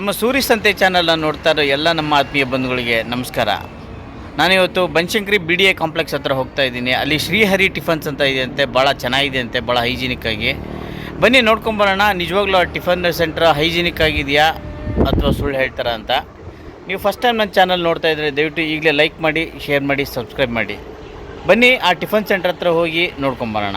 ನಮ್ಮ ಸೂರಿ ಸಂತೆ ಚಾನಲನ್ನು ನೋಡ್ತಾ ಇರೋ ಎಲ್ಲ ನಮ್ಮ ಆತ್ಮೀಯ ಬಂಧುಗಳಿಗೆ ನಮಸ್ಕಾರ. ನಾನಿವತ್ತು Banashankari B D A complex ಹತ್ರ ಹೋಗ್ತಾ ಇದ್ದೀನಿ. ಅಲ್ಲಿ ಶ್ರೀಹರಿ ಟಿಫನ್ಸ್ ಅಂತ ಇದೆ ಅಂತೆ ಭಾಳ ಚೆನ್ನಾಗಿದೆ ಅಂತೆ ಭಾಳ ಹೈಜಿನಿಕ್ಕಾಗಿ ಬನ್ನಿ ನೋಡ್ಕೊಂಬರೋಣ ನಿಜವಾಗ್ಲೂ ಆ ಟಿಫನ್ ಸೆಂಟ್ರ್ ಹೈಜಿನಿಕ್ ಆಗಿದೆಯಾ ಅಥವಾ ಸುಳ್ಳು ಹೇಳ್ತಾರ ಅಂತ. ನೀವು ಫಸ್ಟ್ ಟೈಮ್ ನನ್ನ ಚಾನಲ್ ನೋಡ್ತಾ ಇದ್ದರೆ ದಯವಿಟ್ಟು ಈಗಲೇ ಲೈಕ್ ಮಾಡಿ ಶೇರ್ ಮಾಡಿ ಸಬ್ಸ್ಕ್ರೈಬ್ ಮಾಡಿ. ಬನ್ನಿ ಆ ಟಿಫನ್ ಸೆಂಟ್ರ್ ಹತ್ರ ಹೋಗಿ ನೋಡ್ಕೊಂಬರೋಣ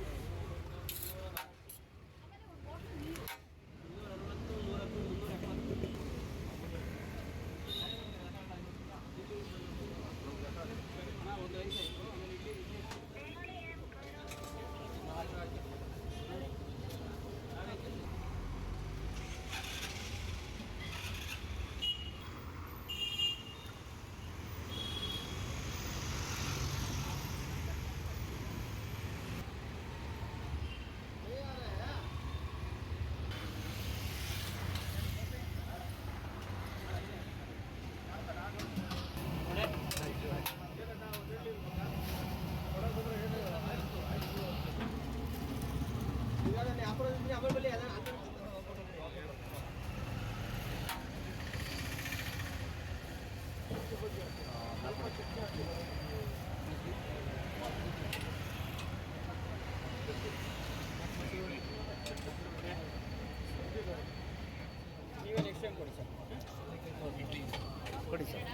ಕೊಡಿ ಸರ್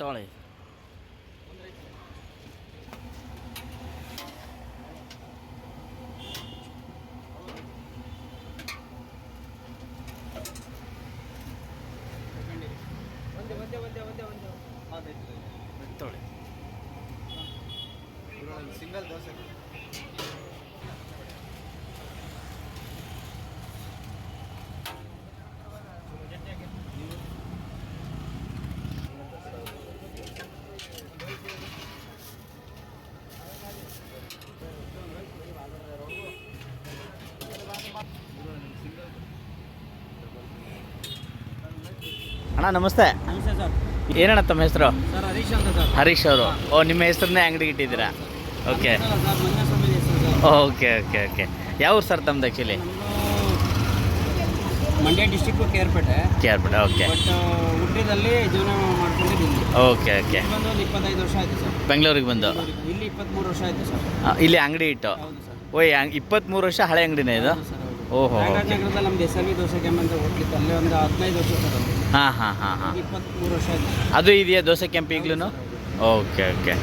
ತಗೊಳ್ಳಿ ತಗೊಳ್ಳಿ ಸಿಂಗಲ್ ದೋಸೆ ಅಣ್ಣ ನಮಸ್ತೆ. ನಮಸ್ತೆ ಸರ್. ಏನಣ್ಣ ತಮ್ಮ ಹೆಸರು? ಸರ್ ಹರೀಶ್ ಅಂತ ಸರ್. ಹರೀಶ್ ಅವರು. ಓ ನಿಮ್ಮ ಹೆಸರನ್ನೇ ಅಂಗಡಿಗೆ ಇಟ್ಟಿದ್ದೀರಾ? ಓಕೆ. Okay okay okay. ಯಾವ ಊರು ಸರ್ ತಮ್ಮದು actually Mandya district Kerpete. Kerpete okay. But ಹುಟ್ಟಿದಲ್ಲಿ ಜೀವನ ಮಾಡ್ಕೊಂಡಿದ್ದೀನಿ. Okay okay. ಬಂದು ಒಂದು ಇಪ್ಪತ್ತೈದು ವರ್ಷ ಆಯಿತು ಸರ್. ಬೆಂಗಳೂರಿಗೆ ಬಂದು? ಇಲ್ಲಿ ಇಪ್ಪತ್ತ್ಮೂರು ವರ್ಷ ಆಯಿತು ಸರ್. ಇಲ್ಲಿ ಅಂಗಡಿ ಇಟ್ಟು? ಓಯ್ ಇಪ್ಪತ್ತ್ಮೂರು ವರ್ಷ ಹಳೆ ಅಂಗಡಿನೇ ಇದು? ಓಹೋ. ರಾಜನಗರದಲ್ಲಿ ನಮ್ದು ಎಸ್ ಎಲ್ ವಿ ದೋಸೆ ಕೆಮ್ಮು ಅಂತ ಹೋಗ್ಲಿತ್ತು ಅಲ್ಲೇ ಒಂದು ಹದಿನೈದು ವರ್ಷ ಹಾಂ ಹಾಂ ಹಾಂ ಹಾಂ. ಇಪ್ಪತ್ತ್ಮೂರು ವರ್ಷ ಆಯ್ತು. ಅದು ಇದೆಯಾ ದೋಸೆ ಕೆಂಪು ಈಗಲೂ ಓಕೆ ಓಕೆ.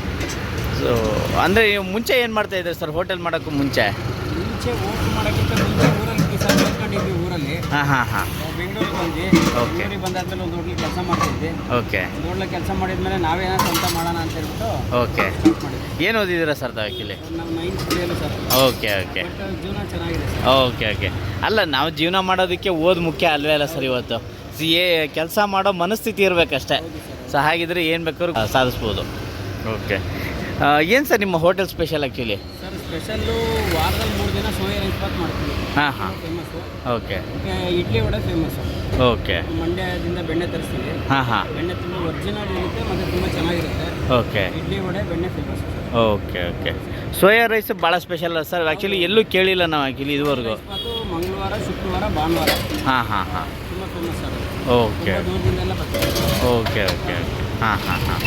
ಸೊ ಅಂದರೆ ಮುಂಚೆ ಏನು ಮಾಡ್ತಾ ಇದ್ದೀರಿ ಸರ್? ಹೋಟೆಲ್ ಮಾಡೋಕ್ಕೂ ಮುಂಚೆ? ಮುಂಚೆ ಓಟ್ ಮಾಡೋಕ್ಕಿಂತ ಮುಂಚೆ ಊರಲ್ಲಿ ಊರಲ್ಲಿ ಹಾಂ ಹಾಂ ಹಾಂ. ಬೆಂಗಳೂರಿಗೆ ಬಂದ್ವಿ. ಓಕೆ ಬೆಂಗಳೂರಿಗೆ ಬಂದಾದ್ಮೇಲೆ ಒಂದು ಹೋಟ್ಲಿಗೆ ಕೆಲಸ ಓಕೆ ಒಂದು ಕೆಲಸ ಮಾಡಿದ್ಮೇಲೆ ನಾವೇನೋ ಸ್ವಂತ ಮಾಡೋಣ ಅಂತ ಹೇಳ್ಬಿಟ್ಟು ಓಕೆ ಸ್ಟಾರ್ಟ್ ಮಾಡಿದ್ವಿ. ಏನು ಓದಿದ್ದೀರಾ ಸರ್ ತಾವು ಆ್ಯಕ್ಚುಲಿ ನಮ್ಮ mind sir. Okay okay but ಜೀವನ ಚೆನ್ನಾಗಿದೆ ಸರ್. ಓಕೆ ಓಕೆ ಅಲ್ಲ ನಾವು ಜೀವನ ಮಾಡೋದಕ್ಕೆ ಓದ್ ಮುಖ್ಯ ಅಲ್ವೇ ಅಲ್ಲ ಸರ್ ಇವತ್ತು? ಏ ಕೆಲಸ ಮಾಡೋ ಮನಸ್ಥಿತಿ ಇರಬೇಕಷ್ಟೇ. ಸೊ ಹಾಗಿದ್ರೆ ಏನು ಬೇಕಾದ್ರೂ ಸಾಧಿಸ್ಬೋದು. ಓಕೆ ಏನು ಸರ್ ನಿಮ್ಮ hotel special actually sir special ವಾರದಲ್ಲಿ ಮೂರು ದಿನ ಸೋಯಾ ರೈಸ್ ಬಾತ್ ಮಾಡ್ತೀವಿ. ಹಾಂ ಹಾಂ. Famous okay. Idli vada famous okay. ಮಂಡ್ಯದಿಂದ ಬೆಣ್ಣೆ ತರಿಸ್ತೀವಿ. ಹಾಂ ಹಾಂ. ಬೆಣ್ಣೆ ತುಂಬ ಒರಿಜಿನಲ್ ಇರುತ್ತೆ ಮತ್ತು ತುಂಬ ಚೆನ್ನಾಗಿರುತ್ತೆ. ಓಕೆ. ಇಡ್ಲಿ ವಡೆ ಬೆಣ್ಣೆ famous okay okay. Soya rice ಭಾಳ ಸ್ಪೆಷಲ್ ಸರ್ ಆ್ಯಕ್ಚುಲಿ ಎಲ್ಲೂ ಕೇಳಿಲ್ಲ ನಾವು ಆ್ಯಕ್ಚುಲಿ ಇದುವರೆಗೂ. ಅದು ಮಂಗಳವಾರ ಶುಕ್ರವಾರ ಭಾನುವಾರ. ಹಾಂ ಹಾಂ ಹಾಂ. ತುಂಬ ಫೇಮಸ್ ಸರ್ ಓಕೆ. ದೂರದಿಂದೆಲ್ಲ ಓಕೆ ಓಕೆ. ಹಾಂ ಹಾಂ ಹಾಂ.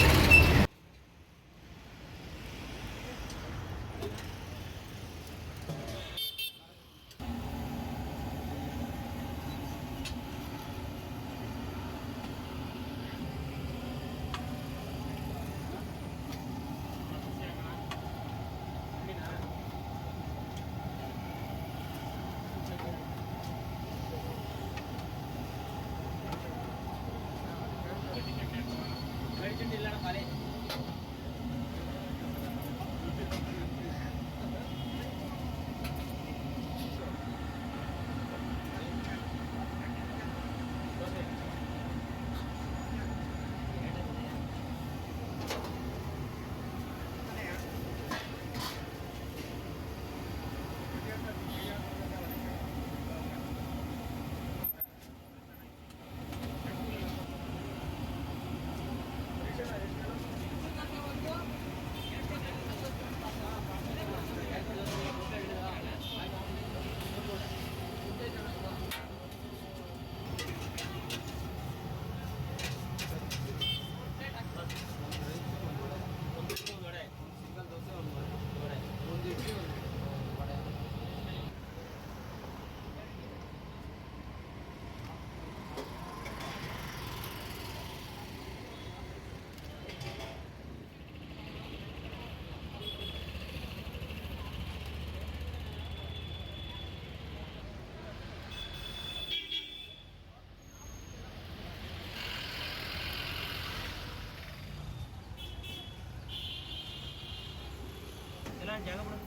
ಆಮೇಲೆ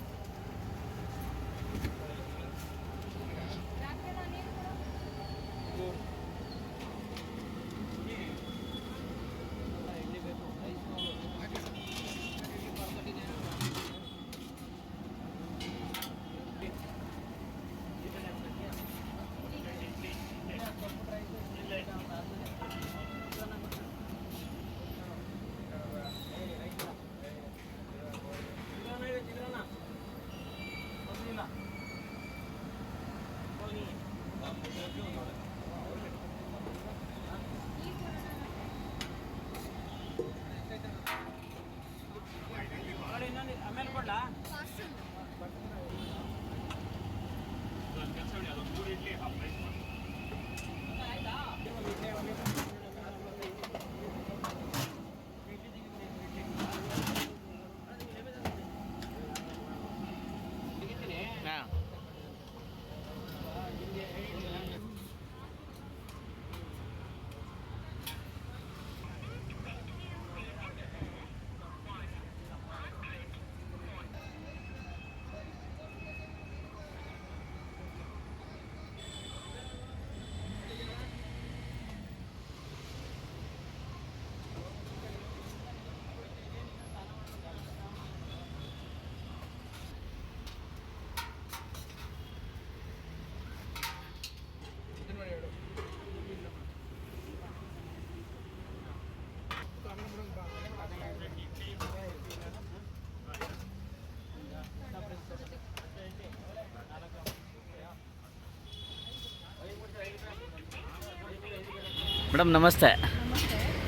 ಮೇಡಮ್ ನಮಸ್ತೆ.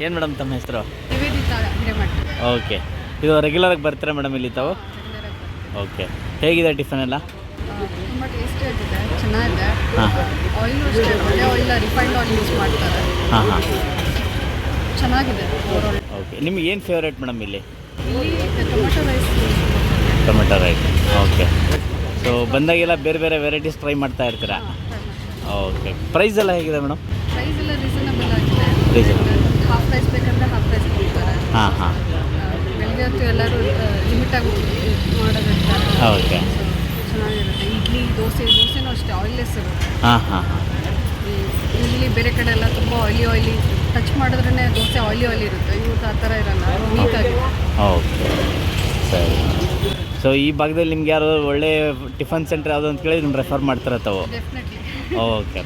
ಏನು ಮೇಡಮ್ ತಮ್ಮ ಹೆಸರು? ಓಕೆ. ಇದು ರೆಗ್ಯುಲರಾಗಿ ಬರ್ತೀರಾ ಮೇಡಮ್ ಇಲ್ಲಿ ತಾವು? ಓಕೆ. ಹೇಗಿದೆ ಟಿಫನ್ ಎಲ್ಲ? ತುಂಬ ಚೆನ್ನಾಗಿದೆ. ಹಾಂ. ಆಯಿಲು ಅಷ್ಟೇ ಒಳ್ಳೆ ಆಯಿಲ್ ರಿಫೈನ್ಡ್ ಆಯಿಲ್ ಯೂಸ್ ಮಾಡ್ತಾರೆ. ಹಾಂ ಹಾಂ. ಚೆನ್ನಾಗಿದೆ. ಓಕೆ. ನಿಮ್ಗೆ ಏನು ಫೇವ್ರೇಟ್ ಮೇಡಮ್ ಇಲ್ಲಿ? ಇಲ್ಲಿ tomato rice tomato rice okay. So ಬಂದಾಗೆಲ್ಲ ಬೇರೆ ಬೇರೆ ವೆರೈಟೀಸ್ ಟ್ರೈ ಮಾಡ್ತಾ ಇರ್ತೀರಾ? ಓಕೆ. ಪ್ರೈಸ್ ಎಲ್ಲ ಹೇಗಿದೆ ಮೇಡಮ್? ಪ್ರೈಸ್ ಎಲ್ಲ ರೀಸನಬಲ್ ಆಗಿದೆ. Reasonable. ಹಾಫ್ ಪ್ರೈಸ್ ಬೇಕಂದ್ರೆ ಹಾಫ್ ಪ್ರೈಸ್ ಕೊಡ್ತಾರೆ. ಹಾಂ ಹಾಂ. ಬೆಳಗ್ಗೆ ಹೊತ್ತು ಎಲ್ಲರೂ ಲಿಮಿಟಾಗಿ ಮಾಡೋದಿರ್ತಾರೆ ಓಕೆ ಚೆನ್ನಾಗಿರುತ್ತೆ. ಇಡ್ಲಿ ದೋಸೆ ದೋಸೆನೂ ಅಷ್ಟೇ ಆಯಿಲ್ಲೆಸ್ ಇರುತ್ತೆ. ಹಾಂ ಹಾಂ ಹಾಂ. ಯೂಶಲಿ ಬೇರೆ ಕಡೆ ಎಲ್ಲ ತುಂಬ ಆಯ್ಲಿ ಆಯ್ಲಿ ಟಚ್ ಮಾಡಿದ್ರೇ ದೋಸೆ ಆಯ್ಲಿ ಆಯ್ಲಿ ಇರುತ್ತೆ. ಇವ್ರದ್ದು ಆ ಥರ ಇರಲ್ಲ. ನೀಟಾಗಿ ಓಕೆ ಸರಿ. ಸೊ ಈ ಭಾಗದಲ್ಲಿ ನಿಮ್ಗೆ ಯಾರು ಒಳ್ಳೆ ಟಿಫನ್ ಸೆಂಟರ್ ಯಾವುದು ಅಂತ ಕೇಳಿ ನಿಮ್ಗೆ ರೆಫರ್ ಮಾಡ್ತಾರೆ ತಾವು? ಡೆಫಿನೆಟ್ಲಿ ಓಕೆ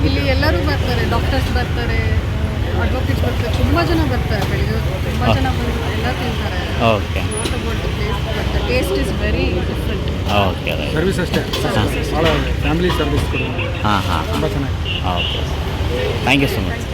ಇಲ್ಲಿ ಎಲ್ಲರೂ ಬರ್ತಾರೆ ಡಾಕ್ಟರ್ಸ್ ಬರ್ತಾರೆ ಅಡ್ವೊಕೇಟ್ಸ್ ಬರ್ತಾರೆ ತುಂಬ ಜನ ಬರ್ತಾರೆ ಬೆಳಿಗ್ಗೆ ತುಂಬ ಜನ ಬಂದು ಎಲ್ಲ ತಿಂತಾರೆ. Okay. Not about the place but the taste is very different okay service ಅಷ್ಟೇ. ಭಾಳ ಫ್ಯಾಮಿಲಿ ಸರ್ವಿಸ್ ಕೊಡಿ ಹಾಂ ಹಾಂ ತುಂಬ ಚೆನ್ನಾಗಿ okay. Thank you so much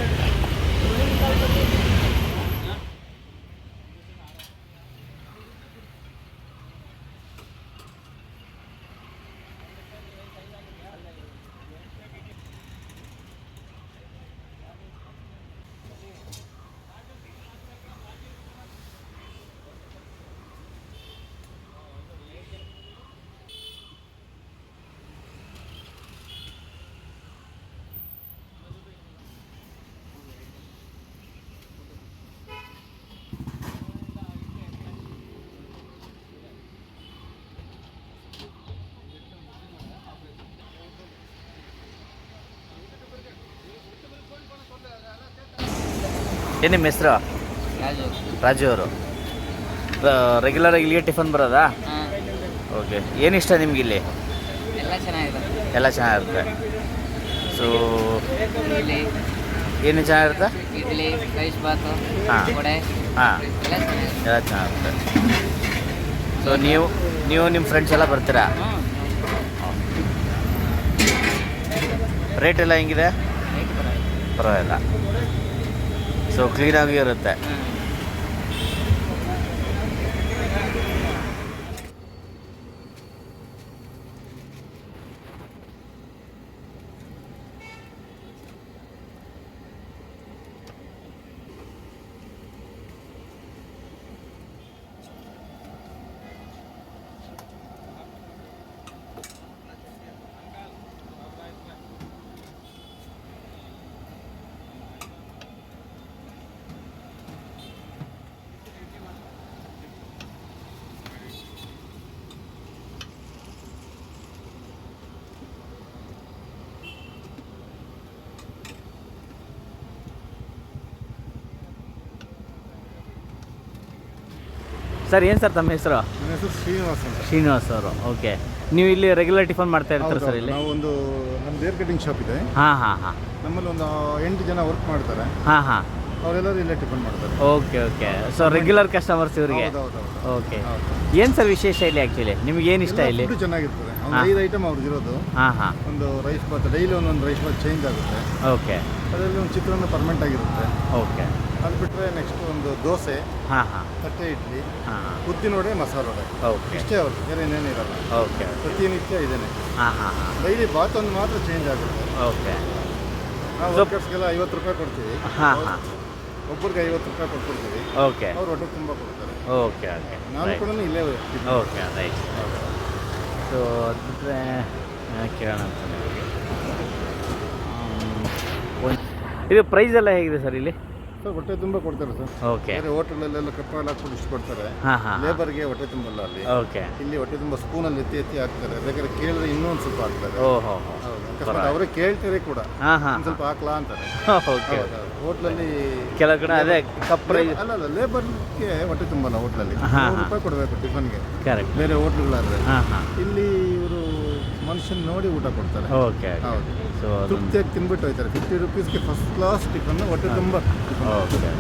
ಏನು ನಿಮ್ಮ ಹೆಸರು? ರಾಜು ಅವರು. ರೆಗ್ಯುಲರ್ ಆಗಿ ಇಲ್ಲಿಗೆ ಟಿಫನ್ ಬರೋದಾ? ಓಕೆ ಏನು ಇಷ್ಟ ನಿಮ್ಗೆ ಇಲ್ಲಿ? ಎಲ್ಲ ಚೆನ್ನಾಗಿದೆ. ಎಲ್ಲ ಚೆನ್ನಾಗಿರುತ್ತೆ. ಸೊ ಏನು ಚೆನ್ನಾಗಿರುತ್ತೆ? ಇಡ್ಲಿ ರೈಸ್ ಬಾತು ಹಾಂ. ಹಾಂ. ಎಲ್ಲ ಚೆನ್ನಾಗಿರುತ್ತೆ. ಸೊ ನೀವು ನೀವು ನಿಮ್ಮ ಫ್ರೆಂಡ್ಸ್ ಎಲ್ಲ ಬರ್ತೀರಾ? ರೇಟ್ ಎಲ್ಲ ಹೆಂಗಿದೆ? ಪರವಾಗಿಲ್ಲ. ಸೊ ಕ್ಲೀನಾಗಿ ಇರುತ್ತೆ ಸರ್ ಏನು ಸರ್ ತಮ್ಮ ಹೆಸರು? ನನ್ನ ಹೆಸರು ಶ್ರೀನಿವಾಸ್ ಅಂತ. ಶ್ರೀನಿವಾಸ್ ಅವರು. ಓಕೆ. ನೀವು ಇಲ್ಲಿ ರೆಗ್ಯುಲರ್ ಟಿಫನ್ ಮಾಡ್ತಾ ಇರ್ತೀರಾ ಹೌದು, ಸರ್ ಇಲ್ಲಿ? ನಾವು ಒಂದು ನಮ್ಮ ಹೇರ್ ಕಟಿಂಗ್ ಶಾಪ್ ಇದೆ. ಹಾಂ ಹಾಂ ಹಾಂ. ನಮ್ಮಲ್ಲಿ ಒಂದು ಎಂಟು ಜನ ವರ್ಕ್ ಮಾಡ್ತಾರೆ. ಹಾಂ ಹಾಂ. ಅವರೆಲ್ಲರೂ ಇಲ್ಲೇ ಟಿಫನ್ ಮಾಡ್ತಾರೆ. Okay okay. So regular customers ಇವರಿಗೆ? ಹೌದು, ಹೌದು, ಹೌದು. ಓಕೆ. ಹೌದು. ಏನು ಸರ್ ವಿಶೇಷ ಇಲ್ಲಿ ಆ್ಯಕ್ಚುಲಿ ನಿಮ್ಗೆ ಏನು ಇಷ್ಟ ಇಲ್ಲಿ? ಫುಡ್ ಚೆನ್ನಾಗಿರ್ತದೆ. ಒಂದು ಹಾ. ಐದು ಐಟಮ್ ಅವ್ರಿಗೆ ಇರೋದು. ಹಾಂ ಹಾಂ. ಒಂದು ರೈಸ್ ಬಾತ್ ಡೈಲಿ ಒಂದೊಂದು ರೈಸ್ ಬಾತ್ ಚೇಂಜ್ ಆಗುತ್ತೆ. ಓಕೆ. ಅದರಲ್ಲಿ ಒಂದು ಚಿತ್ರಾನ್ನ ಪರ್ಮೆಂಟ್ ಆಗಿರುತ್ತೆ. ಓಕೆ. ಅದು ಬಿಟ್ಟರೆ ನೆಕ್ಸ್ಟ್ ಒಂದು ದೋಸೆ ಹಾಂ ಹಾಂ. ತಟ್ಟೆ ಇಡ್ಲಿ ಹಾಂ ಉದ್ದಿನ ವಡೆ ಮಸಾಲೆ ವಡೆ. ಓಕೆ ಇಷ್ಟೇ ಅವರು ಬೇರೆ ಇನ್ನೇನು ಇರಲ್ಲ. ಓಕೆ ಪ್ರತಿನಿತ್ಯ ಇದೇನೆ. ಹಾಂ ಹಾಂ ಹಾಂ. ಡೈಲಿ ಬಾತ್ ಒಂದು ಮಾತ್ರ ಚೇಂಜ್ ಆಗುತ್ತೆ. ಓಕೆ ನಾವು ವರ್ಕರ್ಸ್ಗೆಲ್ಲ ಐವತ್ತು ರೂಪಾಯಿ ಕೊಡ್ತೀವಿ. ಹಾಂ ಹಾಂ. ಒಬ್ಬರಿಗೆ ಐವತ್ತು ರೂಪಾಯಿ ಕೊಟ್ಕೊಡ್ತೀವಿ ಓಕೆ ಅವ್ರು ಹೊಟ್ಟೆ ತುಂಬ ಕೊಡ್ತಾರೆ. ಓಕೆ ಓಕೆ ನಾನು ಕೂಡ ಇಲ್ಲೇ. ಓಕೆ ರೈಟ್ ಸೊ ಅದು ಬಿಟ್ಟರೆ ಕೇಳೋಣ ಅಂತ ಇದು ಪ್ರೈಸ್ ಎಲ್ಲ ಹೇಗಿದೆ ಸರ್ ಇಲ್ಲಿ? ಸರ್ ಹೊಟ್ಟೆ ತುಂಬ ಕೊಡ್ತಾರೆ ಸರ್. ಓಕೆ ಬೇರೆ ಹೋಟೆಲಲ್ಲೆಲ್ಲ ಕಪ್ಪಲ್ಲಿ ಹಾಕ್ಬಿಟ್ಟು ಇಷ್ಟು ಕೊಡ್ತಾರೆ. ಹಾಂ ಹಾಂ ಲೇಬರ್ಗೆ ಹೊಟ್ಟೆ ತುಂಬಲ್ಲ ಅಲ್ಲಿ. ಓಕೆ ಇಲ್ಲಿ ಹೊಟ್ಟೆ ತುಂಬ ಸ್ಪೂನಲ್ಲಿ ಎತ್ತಿ ಎತ್ತಿ ಹಾಕ್ತಾರೆ. ಬೇಕಾದ್ರೆ ಕೇಳಿದ್ರೆ ಇನ್ನೊಂದು ಒಂದು ಸ್ವಲ್ಪ ಹಾಕ್ತಾರೆ. ಓಹೋ ಹೌದು. ಅಕಸ್ಮಾತ್ ಅವರೇ ಕೇಳ್ತಾರೆ ಕೂಡ. ಹಾಂ ಹಾಂ ಒಂದು ಸ್ವಲ್ಪ ಹಾಕ್ಲಾ ಅಂತಾರೆ. ಓಕೆ ಹೋಟ್ಲಲ್ಲಿ ಕೆಲವು ಕಡೆ ಅದೇ ಕಪ್ ಪ್ರೈಸ್ ಅಲ್ಲ ಅಲ್ಲ ಲೇಬರ್ಗೆ ಹೊಟ್ಟೆ ತುಂಬಲ್ಲ ಹೋಟ್ಲಲ್ಲಿ. ನೂರು. ರೂಪಾಯಿ ಕೊಡಬೇಕು ಟಿಫನ್ಗೆ. ಕರೆಕ್ಟ್ ಬೇರೆ ಹೋಟ್ಲುಗಳಾದ್ರೆ. ಹಾಂ ಹಾಂ. ಇಲ್ಲಿ ಮನುಷ್ಯನ ನೋಡಿ ಊಟ ಕೊಡ್ತಾರೆ. ಓಕೆ ಹೌದು. ಸೊ ತೃಪ್ತಿಯಾಗಿ ತಿನ್ಬಿಟ್ಟು ಹೋಯ್ತಾರೆ. ಫಿಫ್ಟಿ ರುಪೀಸ್ಗೆ ಫಸ್ಟ್ ಕ್ಲಾಸ್ ಟಿಫನ್ ಒಟ್ಟು ತುಂಬ ಓಕೆ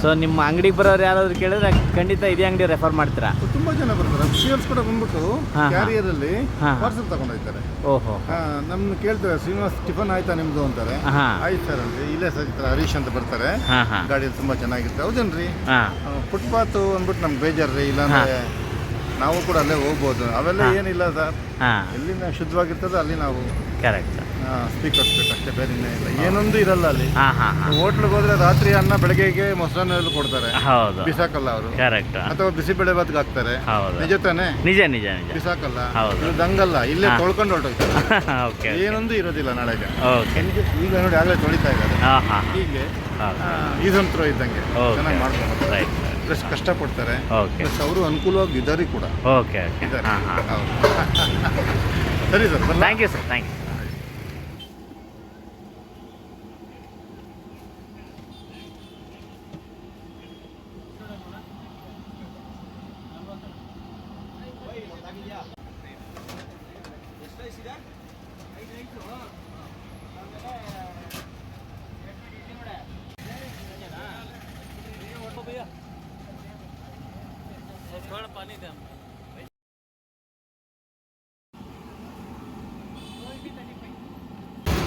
ಸೊ ನಿಮ್ಮ ಅಂಗಡಿಗೆ ಬರೋರು ಯಾರಾದರೂ ಕೇಳಿದ್ರೆ ಖಂಡಿತ ಇದೇ ಅಂಗಡಿ ರೆಫರ್ ಮಾಡ್ತೀರಾ? ತುಂಬಾ ಜನ ಬರ್ತಾರೆ. ಅಫಿಷಿಯಲ್ಸ್ ಕೂಡ ಬಂದ್ಬಿಟ್ಟು. ಕ್ಯಾರಿಯರಲ್ಲಿ ಹೋಗ್ತಾರೆ ಪಾರ್ಸಲ್ ತಗೊಂಡೋಗ್ತಾರೆ ಓಹೋ. ನಮ್ಮ ಕೇಳ್ತಾರೆ ಶ್ರೀನಿವಾಸ್ ಟಿಫನ್ ಆಯ್ತಾ ನಿಮ್ದು? ಅಂತಾರೆ. ಆಯ್ತು ಸರ್ ಅಂತ. ಇಲ್ಲೇ ಸರ್ ಹರೀಶ್ ಅಂತ ಬರ್ತಾರೆ. ಗಾಡಿಯಲ್ಲಿ ತುಂಬಾ ಚೆನ್ನಾಗಿರುತ್ತೆ. ಹೌದೇನ್ರಿ? ಫುಟ್ಪಾತ್ ಫುಟ್ಪಾತು ಅಂದ್ಬಿಟ್ಟು ನಮ್ಗೆ ಬೇಜಾರ್ರಿ ಇಲ್ಲಾಂದ್ರೆ ನಾವು ಕೂಡ ಅಲ್ಲೇ ಹೋಗ್ಬೋದು. ಅವೆಲ್ಲ ಏನಿಲ್ಲ ಸರ್. ಹಾಂ. ಎಲ್ಲಿ ನಾವು ಶುದ್ಧವಾಗಿರ್ತದೆ ಅಲ್ಲಿ ನಾವು ಕರೆಕ್ಟ್ ಸ್ಪೀಕರ್ ಅಷ್ಟೇ ಬೇರೆ ಇಲ್ಲ. ಏನೊಂದು ಇರಲ್ಲ ಅಲ್ಲಿ. ಹಾಂ ಹೋಟ್ಲಿಗೆ ಹೋದ್ರೆ ರಾತ್ರಿ ಅನ್ನ ಬೆಳಗ್ಗೆಗೆ ಮೊಸರನ್ನ ಕೊಡ್ತಾರೆ. ಹೌದು. ಬಿಸಾಕಲ್ಲ ಅವರು. ಕರೆಕ್ಟ್ ಅಥವಾ ಬಿಸಿಬೇಳೆ ಬಾತ್ಗೆ ಹಾಕ್ತಾರೆ. ಹೌದು. ನಿಜ ತಾನೇ? ನಿಜ ನಿಜ ನಿಜ. ಬಿಸಾಕಲ್ಲ. ಹೌದು. ದಂಗಲ್ಲ. ಹಂಗಲ್ಲ ಇಲ್ಲೇ. ತೊಳ್ಕೊಂಡು ಹೊರಟೋಗ್ತಾರೆ. ಓಕೆ ಏನೊಂದು ಇರೋದಿಲ್ಲ ನಾಳೆಗೆ. ಓಕೆ ಈಗ ನೋಡಿ ಆಗಲೇ ತೊಳಿತಾ ಇದ್ದಾರೆ. ಹೀಗೆ ಈಸಂತ್ರು ಇದ್ದಂಗೆ. ಚೆನ್ನಾಗಿ ಮಾಡ್ಕೊಂಡು ರೈಟ್ ಪ್ಲಸ್ ಕಷ್ಟಪಡ್ತಾರೆ. ಓಕೆ ಪ್ಲಸ್ ಅವರು ಅನುಕೂಲವಾಗಿ ಇದ್ದಾರೆ ಕೂಡ. ಓಕೆ ಓಕೆ ಇದ್ದಾರೆ ಹಾಂ ಹಾಂ. ಹೌದು. ಸರಿ sir? Thank you sir thank you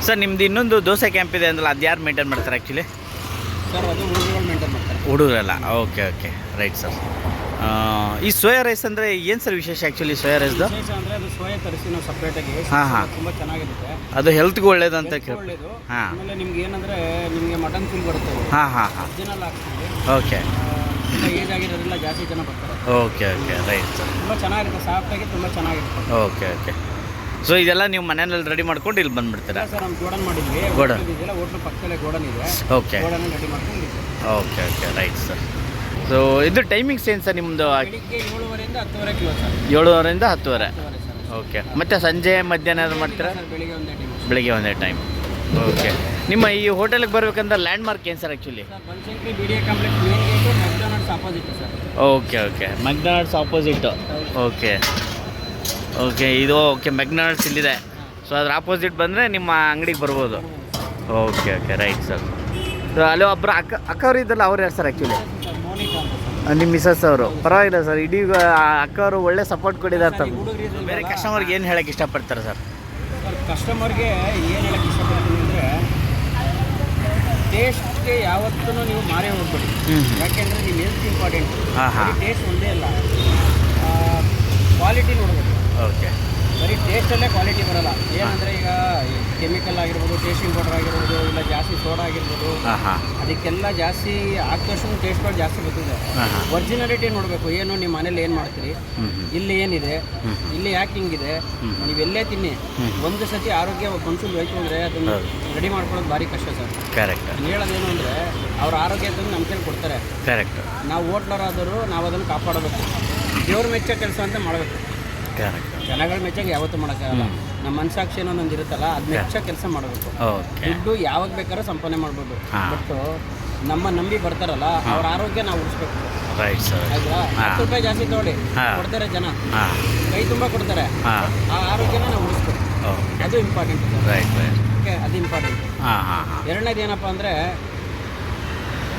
sir ನಿಮ್ದು ಇನ್ನೊಂದು ದೋಸೆ ಕ್ಯಾಂಪ್ ಇದೆ ಅಂದಲ್ಲ ಅದು ಯಾರು ಮೇಂಟೈನ್ ಮಾಡ್ತಾರೆ ಆ್ಯಕ್ಚುಲಿ ಸರ್ ಅದು ಹುಡುಗರು ಮೇಂಟೈನ್ ಮಾಡ್ತಾರೆ. ಹುಡುಗರಲ್ಲ? ಓಕೆ ಓಕೆ ರೈಟ್ ಸರ್ ಈ ಸೋಯಾ ರೈಸ್ ಅಂದರೆ ಏನು ಸರ್ ವಿಶೇಷ ಆ್ಯಕ್ಚುಲಿ ಸೋಯಾ ರೈಸ್ದು ಅಂದರೆ ಅದು ಸೋಯಾ ತರಿಸಿ ನಾವು ಸಪ್ರೇಟಾಗಿ ಹಾ, ಹಾ. ತುಂಬ ಚೆನ್ನಾಗಿರುತ್ತೆ. ಅದು ಹೆಲ್ತ್ಗೂ ಒಳ್ಳೇದು ಅಂತ ಕೇಳಿ ಹಾಂ. ಆಮೇಲೆ ನಿಮ್ಗೆ ಏನಂದ್ರೆ ನಿಮಗೆ ಮಟನ್ ಫೀಲ್ ಬರುತ್ತೆ ಹಾಂ ಹಾಂ ಹಾಂ. ದಿನಲ್ಲ ಓಕೆ ಏಜ್ ಆಗಿರೋದ್ರಿಂದ ಜಾಸ್ತಿ ಜನ ಬರ್ತಾರೆ. ಓಕೆ ಓಕೆ ರೈಟ್ ಸರ್ ತುಂಬ ಚೆನ್ನಾಗಿರುತ್ತೆ. ಸಾಫ್ಟಾಗಿ ತುಂಬ ಚೆನ್ನಾಗಿರುತ್ತೆ. ಓಕೆ ಓಕೆ ಸೊ ಇದೆಲ್ಲ ನೀವು ಮನೆಯಲ್ಲಿ ರೆಡಿ ಮಾಡ್ಕೊಂಡು ಇಲ್ಲಿ ಬಂದ್ಬಿಡ್ತೀರಾ? ಸರ್ ನಮ್ಮ ಗೋಡನ್ ಮಾಡಿದ್ವಿ. ಗೋಡನ್. ಹೋಟ್ಲ್ ಇದೆಯಲ್ಲ ಹೋಟ್ಲು ಪಕ್ಕದಲ್ಲೇ ಗೋಡನ್ ಇದೆ. ಓಕೆ ಗೋಡನ್ ರೆಡಿ ಮಾಡ್ಕೊಂಡು okay okay right sir so ಇದು ಟೈಮಿಂಗ್ಸ್ ಏನು ಸರ್ ನಿಮ್ಮದು ಬೆಳಿಗ್ಗೆ ಏಳುವರೆಯಿಂದ ಹತ್ತುವರೆ ಕ್ಲೋಸ್ ಸರ್ ಏಳುವರೆಯಿಂದ ಹತ್ತುವರೆ. ಹತ್ತುವರೆ ಓಕೆ ಮತ್ತು ಸಂಜೆ ಮಧ್ಯಾಹ್ನ ಏನಾದ್ರು ಮಾಡ್ತೀರಾ? ಬೆಳಿಗ್ಗೆ ಒಂದೇ ಟೈಮ್ ಬೆಳಿಗ್ಗೆ ಒಂದೇ ಟೈಮ್ ಓಕೆ ನಿಮ್ಮ ಈ ಹೋಟೆಲ್ಗೆ ಬರ್ಬೇಕಂದ್ರೆ ಲ್ಯಾಂಡ್ ಮಾರ್ಕ್ ಏನು sir actually sir Banashankari B D A complex main gate McDonald's opposite sir okay okay McDonald's opposite okay okay ಇದು ಓಕೆ ಮೆಕ್ಡೊನಾಲ್ಡ್ಸ್ ಇಲ್ಲಿದೆ. ಸೊ ಅದ್ರ ಆಪೋಸಿಟ್ ಬಂದರೆ ನಿಮ್ಮ ಅಂಗಡಿಗೆ ಬರ್ಬೋದು. Okay okay right sir so ಅಲ್ಲಿ ಒಬ್ಬರು ಅಕ್ಕ ಅಕ್ಕವ್ರು ಇದ್ದಲ್ಲ ಅವ್ರು ಯಾರು ಸರ್ ಆ್ಯಕ್ಚುಲಿ ನಿಮ್ಮ ಮಿಸಸ್ ಅವರು. ಪರವಾಗಿಲ್ಲ ಸರ್ ಇಡೀ ಅಕ್ಕವರು ಒಳ್ಳೆ ಸಪೋರ್ಟ್ ಕೊಟ್ಟಿದ್ದಾರೆ ಸರ್, ಬೇರೆ ಕಸ್ಟಮರ್ಗೆ ಏನು ಹೇಳಕ್ಕೆ ಇಷ್ಟಪಡ್ತಾರೆ ಸರ್ ಕಸ್ಟಮರ್ಗೆ ಏನು ಹೇಳಕ್ಕೆ ಇಷ್ಟಪಡ್ತೀನಿ ಅಂದರೆ ಟೇಸ್ಟ್ಗೆ ಯಾವತ್ತೂ ನೀವು ಮಾರೇ ಹೋಗ್ಬೇಡಿ. ಯಾಕೆಂದರೆ ನಿಮ್ಮ ಹೆಲ್ತ್ ಇಂಪಾರ್ಟೆಂಟ್ ಹಾ, ಹಾ. ಟೇಸ್ಟ್ ಒಂದೇ ಅಲ್ಲ. ಕ್ವಾಲಿಟಿ ನೋಡಬೇಕು. ಓಕೆ. ಬರೀ ಟೇಸ್ಟಲ್ಲೇ ಕ್ವಾಲಿಟಿ ಬರಲ್ಲ. ಏನಂದರೆ ಈಗ ಕೆಮಿಕಲ್ ಆಗಿರ್ಬೋದು ಟೇಸ್ಟಿಂಗ್ ಪೌಡರ್ ಆಗಿರ್ಬೋದು ಇಲ್ಲ ಜಾಸ್ತಿ ಸೋಡಾ ಆಗಿರ್ಬೋದು ಅದಕ್ಕೆಲ್ಲ ಜಾಸ್ತಿ ಆಗ್ತಷ್ಟು ಟೇಸ್ಟ್ಗಳು ಜಾಸ್ತಿ ಬರ್ತಿದೆ. ಒರಿಜಿನಾಲಿಟಿ ನೋಡಬೇಕು. ಏನು ನಿಮ್ಮ ಮನೇಲಿ ಏನು ಮಾಡ್ತೀರಿ? ಇಲ್ಲಿ ಏನಿದೆ? ಇಲ್ಲಿ ಯಾಕೆ ಹಿಂಗಿದೆ. ನೀವೆಲ್ಲೇ ತಿನ್ನಿ. ಒಂದು ಸತಿ ಆರೋಗ್ಯ ಮನುಷ್ಯನ್ ಹೋಯ್ತು ಅಂದರೆ ಅದನ್ನು ರೆಡಿ ಮಾಡ್ಕೊಳ್ಳೋದು ಭಾರಿ ಕಷ್ಟ ಸರ್. ಕರೆಕ್ಟ್ ಹೇಳೋದೇನು ಅಂದರೆ ಅವ್ರ ಆರೋಗ್ಯ ನಮ್ಮ ಕೈಲಿ ಕೊಡ್ತಾರೆ. ಕರೆಕ್ಟ್ ನಾವು ಹೋಟ್ಲರಾದರೂ ನಾವು ಅದನ್ನು ಕಾಪಾಡಬೇಕು. ದೇವ್ರ ಮೆಚ್ಚ ಕೆಲಸ ಅಂತ ಮಾಡಬೇಕು. ಕರೆಕ್ಟ್ ಜನಗಳ ಮೆಚ್ಚಂಗೆ ಯಾವತ್ತೂ ಮಾಡೋಕ್ಕಾಗಲ್ಲ. ನಮ್ಮ ಮನಸಾಕ್ಷಿ ಏನೋ ಒಂದು ಇರುತ್ತಲ್ಲ ಅದು ಮೆಚ್ಚ ಕೆಲಸ ಮಾಡಬೇಕು. ಓಕೆ ದುಡ್ಡು ಯಾವಾಗ ಬೇಕಾದ್ರೂ ಸಂಪಾದನೆ ಮಾಡ್ಬೋದು. ಬಟ್ ನಮ್ಮ ನಂಬಿ ಬರ್ತಾರಲ್ಲ ಅವ್ರ ಆರೋಗ್ಯ ನಾವು ಉಳಿಸ್ಬೇಕು. ರೈಟ್ ಸರ್ ಆಯ್ತಾ. ಹತ್ತು ರೂಪಾಯಿ ಜಾಸ್ತಿ ತಗೊಳ್ಳಿ. ಕೊಡ್ತಾರೆ ಜನ. ಕೈ ತುಂಬ ಕೊಡ್ತಾರೆ. ಆ ಆರೋಗ್ಯನ ನಾವು ಉಳಿಸ್ಬೇಕು. ಅದು ಇಂಪಾರ್ಟೆಂಟ್ ರೈಟ್ ರೈಟ್ ಓಕೆ ಅದು ಇಂಪಾರ್ಟೆಂಟ್ ಎರಡನೇದು ಏನಪ್ಪ ಅಂದರೆ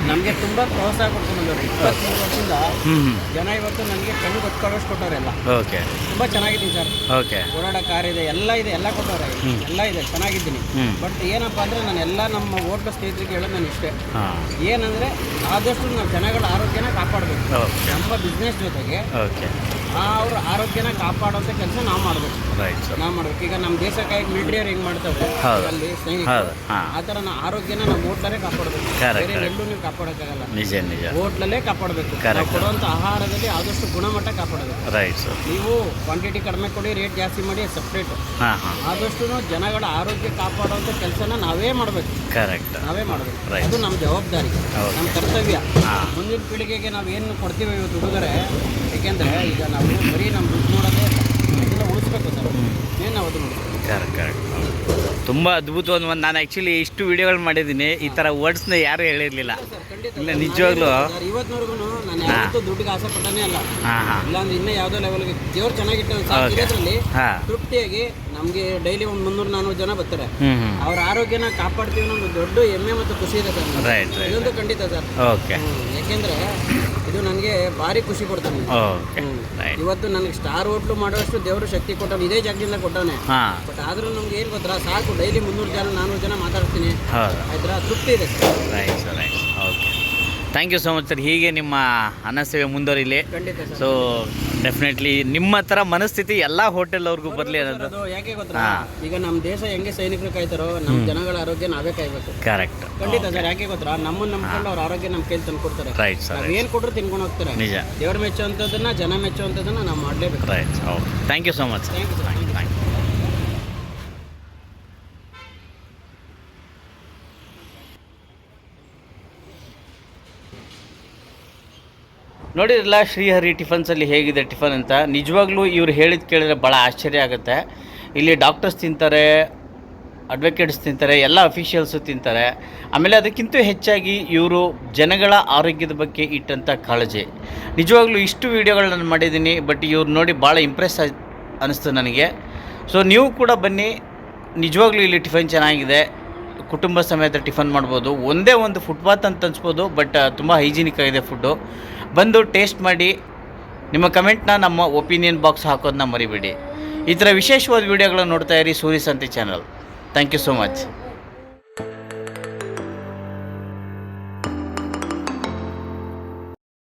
ನಮಗೆ ತುಂಬ ಪ್ರೋತ್ಸಾಹ ಕೊಡ್ಕೊಂಡು ಬಂದವರು ಇಪ್ಪತ್ತ್ಮೂರು ವರ್ಷದಿಂದ ಜನ ಇವತ್ತು ನನಗೆ ಕಣ್ಣು ಕೊಟ್ಕೊಳ್ಳೋಷ್ಟು ಕೊಟ್ಟವ್ರೆ ಎಲ್ಲ. ಓಕೆ. ತುಂಬ ಚೆನ್ನಾಗಿದ್ದೀನಿ ಸರ್. ಓಕೆ. ಓಡಾಡೋ ಕಾರ್ ಇದೆ ಎಲ್ಲ ಇದೆ ಎಲ್ಲ ಕೊಟ್ಟವ್ರೆ. ಎಲ್ಲ ಇದೆ ಚೆನ್ನಾಗಿದ್ದೀನಿ. ಬಟ್ ಏನಪ್ಪ ಅಂದರೆ ನಾನು ಎಲ್ಲ ನಮ್ಮ ಓಟ್ಲ ಸ್ನೇಹಿತರಿಗೆ ಹೇಳೋದು ನಾನು ಇಷ್ಟೇ. ಏನಂದರೆ ಆದಷ್ಟು ನಾವು ಜನಗಳ ಆರೋಗ್ಯನ ಕಾಪಾಡಬೇಕು. ನಮ್ಮ ಬಿಸ್ನೆಸ್ ಜೊತೆಗೆ ಓಕೆ. ಅವ್ರ ಆರೋಗ್ಯನ ಕಾಪಾಡೋಂಥ ಕೆಲಸ ನಾವು ಮಾಡಬೇಕು. ರೈಟ್ ಸರ್ ನಾವು ಮಾಡ್ಬೇಕು. ಈಗ ನಮ್ಮ ದೇಶಕ್ಕಾಗಿ ಮಿಲಿಟರಿ ಹೆಂಗೆ ಮಾಡ್ತಾವೆ ಹೌದು. ಅಲ್ಲಿ ಹೌದು. ಹಾಂ. ಆ ಥರ ನಾವು ಆರೋಗ್ಯನ ನಮ್ಮ ಹೋಟ್ಲಲ್ಲೇ ಕಾಪಾಡಬೇಕು. Correct, ಬೇರೆ correct. ಎಲ್ಲೂ ನೀವು ಕಾಪಾಡೋಕ್ಕಾಗಲ್ಲ. ನಿಜ ನಿಜ. ಹೋಟ್ಲಲ್ಲೇ ಕಾಪಾಡಬೇಕು. ನಾವು. ಕೊಡುವಂಥ ಆಹಾರದಲ್ಲಿ ಆದಷ್ಟು ಗುಣಮಟ್ಟ ಕಾಪಾಡಬೇಕು. ರೈಟ್ ಸರ್ ನೀವು ಕ್ವಾಂಟಿಟಿ ಕಡಿಮೆ ಕೊಡಿ ರೇಟ್ ಜಾಸ್ತಿ ಮಾಡಿ ಸಪ್ರೇಟ್ ಹಾಂ ಹಾಂ. ಆದಷ್ಟು ಜನಗಳ ಆರೋಗ್ಯ ಕಾಪಾಡುವಂಥ ಕೆಲಸನ ನಾವೇ ಮಾಡಬೇಕು. ಕರೆಕ್ಟ್ ನಾವೇ ಮಾಡಬೇಕು. Right. ಅದು ನಮ್ಮ ಜವಾಬ್ದಾರಿ. ನಮ್ಮ ಕರ್ತವ್ಯ. ಹಾ. ಮುಂದಿನ ಪೀಳಿಗೆಗೆ ನಾವು ಏನು ಕೊಡ್ತೀವಿ ಇವತ್ತು ಹುಡುಗರೆ ಏಕೆಂದರೆ ಈಗ ನಾವು ಬರೀ ನಮ್ಮ ದುಡ್ಡು ನೋಡೋದೇ ಇದನ್ನ ಉಳಿಸ್ಬೇಕು ಸರ್. ಏನು ನಾವು ಅದನ್ನು ಕರೆಕ್ಟ್ ಕರೆಕ್ಟ್ ತುಂಬ ಅದ್ಭುತವಾದ ಒಂದು ನಾನು ಆ್ಯಕ್ಚುಲಿ ಇಷ್ಟು ವಿಡಿಯೋಗಳು ಮಾಡಿದ್ದೀನಿ. ಈ ಥರ ವರ್ಡ್ಸ್ನ ಯಾರೂ ಹೇಳಿರಲಿಲ್ಲ. ಇಲ್ಲ ನಿಜವಾಗ್ಲೂ. ಇವತ್ತಿನವರೆಗೂ ನಾನು ಯಾವತ್ತೂ ದುಡ್ಡಿಗೆ ಆಸೆ ಪಟ್ಟನೇ ಅಲ್ಲ. ಹಾಂ ಹಾಂ. ಇಲ್ಲಾಂದ್ರೆ ಇನ್ನೂ ಯಾವುದೋ ಲೆವೆಲ್ಗೆ ದೇವ್ರು ಚೆನ್ನಾಗಿಟ್ಟಲ್ಲಿ ತೃಪ್ತಿಯಾಗಿ ನಮಗೆ ಡೈಲಿ ಒಂದು ಮುನ್ನೂರು ನಾನ್ನೂರು ಜನ ಬರ್ತಾರೆ. ಅವ್ರ ಆರೋಗ್ಯನ ಕಾಪಾಡ್ತೀವಿ ಅನ್ನೋ ಒಂದು ದೊಡ್ಡ ಹೆಮ್ಮೆ ಮತ್ತು ಖುಷಿ ಇದೆ ಸರ್ ಇದೊಂದು ಖಂಡಿತ ಸರ್. ಓಕೆ. ಯಾಕೆಂದ್ರೆ ಇದು ನನಗೆ ಭಾರಿ ಖುಷಿ ಕೊಡ್ತಾನೆ ಓಕೆ ರೈಟ್ ಇವತ್ತು ನನಗೆ ಸ್ಟಾರ್ ಹೋಟ್ಲು ಮಾಡೋಷ್ಟು ದೇವರು ಶಕ್ತಿ ಕೊಟ್ಟವನು ಇದೇ ಜಾಗದಿಂದ ಕೊಟ್ಟವನೆ. ಹಾಂ. ಬಟ್ ಆದ್ರೂ ನಮ್ಗೆ ಏನು ಗೊತ್ತಾ ಸಾಕು ಡೈಲಿ ಮುನ್ನೂರು ಜನ ನಾನ್ನೂರು ಜನ ಮಾತಾಡ್ತೀನಿ. ಹೌದು. ಆಯ್ತಾ? ತೃಪ್ತಿ ಇದೆ. Sir right sir right okay thank you so much sir ಹೀಗೆ ನಿಮ್ಮ ಅನ್ನ ಸೇವೆ ಮುಂದುವರಿಲಿ ಸೊ ಡೆಫಿನೆಟ್ಲಿ ನಿಮ್ಮ ಥರ ಮನಸ್ಥಿತಿ ಎಲ್ಲ ಹೋಟೆಲ್ ಅವ್ರಿಗೂ ಬರಲಿ ಅನ್ನೋದು. ಯಾಕೆ ಗೊತ್ತಾ ಈಗ ನಮ್ಮ ದೇಶ ಹೆಂಗೆ ಸೈನಿಕರು ಕಾಯ್ತಾರೋ ನಮ್ಮ ಜನಗಳ ಆರೋಗ್ಯ ನಾವೇ ಕಾಯ್ಬೇಕು. ಕರೆಕ್ಟ್ ಖಂಡಿತ ಸರ್ ಯಾಕೆ ಗೊತ್ತಾ ನಮ್ಮನ್ನ ನಂಬ್ಕೊಂಡು ಅವ್ರ ಆರೋಗ್ಯ ನಮ್ಮ ಕೈಲಿ ತಂದು ಕೊಡ್ತಾರೆ. ರೈಟ್ ಸರ್ ಏನು ಕೊಟ್ಟರು ತಿನ್ಕೊಂಡು ಹೋಗ್ತಾರೆ. ನಿಜ. ದೇವ್ರ ಮೆಚ್ಚುವಂಥದ್ದನ್ನ ಜನ ಮೆಚ್ಚುವಂಥದ್ದನ್ನ ನಾವು ಮಾಡಲೇಬೇಕು. Right okay thank you so much thank you sir thank you ನೋಡಿರಲ್ಲ Srihari ಟಿಫನ್ಸಲ್ಲಿ ಹೇಗಿದೆ ಟಿಫನ್ ಅಂತ? ನಿಜವಾಗ್ಲೂ ಇವ್ರು ಹೇಳಿದ ಕೇಳಿದ್ರೆ ಭಾಳ ಆಶ್ಚರ್ಯ ಆಗುತ್ತೆ. ಇಲ್ಲಿ ಡಾಕ್ಟರ್ಸ್ ತಿಂತಾರೆ, ಅಡ್ವೊಕೇಟ್ಸ್ ತಿಂತಾರೆ, ಎಲ್ಲ ಅಫಿಷಿಯಲ್ಸು ತಿಂತಾರೆ. ಆಮೇಲೆ ಅದಕ್ಕಿಂತ ಹೆಚ್ಚಾಗಿ ಇವರು ಜನಗಳ ಆರೋಗ್ಯದ ಬಗ್ಗೆ ಇಟ್ಟಂಥ ಕಾಳಜಿ. ನಿಜವಾಗ್ಲೂ ಇಷ್ಟು ವೀಡಿಯೋಗಳು ನಾನು ಮಾಡಿದ್ದೀನಿ, ಬಟ್ ಇವ್ರು ನೋಡಿ ಭಾಳ ಇಂಪ್ರೆಸ್ ಆಯ್ ಅನ್ನಿಸ್ತು ನನಗೆ. ಸೊ ನೀವು ಕೂಡ ಬನ್ನಿ. ನಿಜವಾಗ್ಲೂ ಇಲ್ಲಿ ಟಿಫನ್ ಚೆನ್ನಾಗಿದೆ. ಕುಟುಂಬ ಸಮೇತ ಟಿಫನ್ ಮಾಡ್ಬೋದು. ಒಂದೇ ಒಂದು ಫುಟ್ಪಾತ್ ಅಂತ ಅನ್ಸ್ಬೋದು, ಬಟ್ ತುಂಬ ಹೈಜಿನಿಕ್ ಆಗಿದೆ ಫುಡ್ಡು ಬಂದು ಟೇಸ್ಟ್ ಮಾಡಿ ನಿಮ್ಮ ಕಮೆಂಟ್ನ ನಮ್ಮ ಒಪಿನಿಯನ್ ಬಾಕ್ಸ್ ಹಾಕೋದನ್ನ ಮರಿಬೇಡಿ. ಈ ಥರ ವಿಶೇಷವಾದ ವೀಡಿಯೋಗಳನ್ನು ನೋಡ್ತಾ ಇರಿ Suri Santhi channel thank you so much